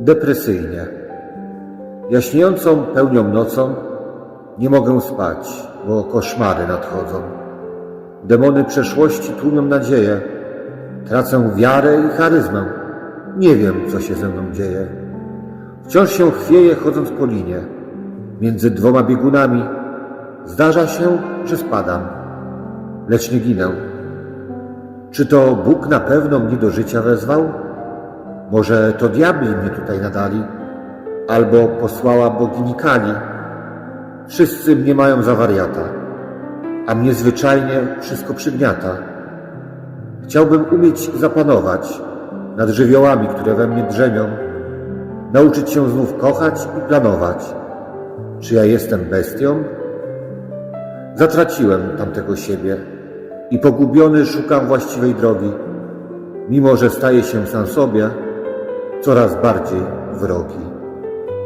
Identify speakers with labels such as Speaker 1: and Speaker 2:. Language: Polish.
Speaker 1: depresyjnie. Jaśniejącą pełnią nocą nie mogę spać, bo koszmary nadchodzą. Demony przeszłości tłumią nadzieję. Tracę wiarę i charyzmę. Nie wiem, co się ze mną dzieje. Wciąż się chwieję, chodząc po linie. Między dwoma biegunami zdarza się, że spadam, lecz nie ginę. Czy to Bóg na pewno mnie do życia wezwał? Może to diabli mnie tutaj nadali? Albo posłała bogini Kali? Wszyscy mnie mają za wariata, a mnie zwyczajnie wszystko przygniata. Chciałbym umieć zapanować nad żywiołami, które we mnie drzemią, nauczyć się znów kochać i planować. Czy ja jestem bestią? Zatraciłem tamtego siebie i pogubiony szukam właściwej drogi, mimo że staję się sam sobie coraz bardziej wrogi.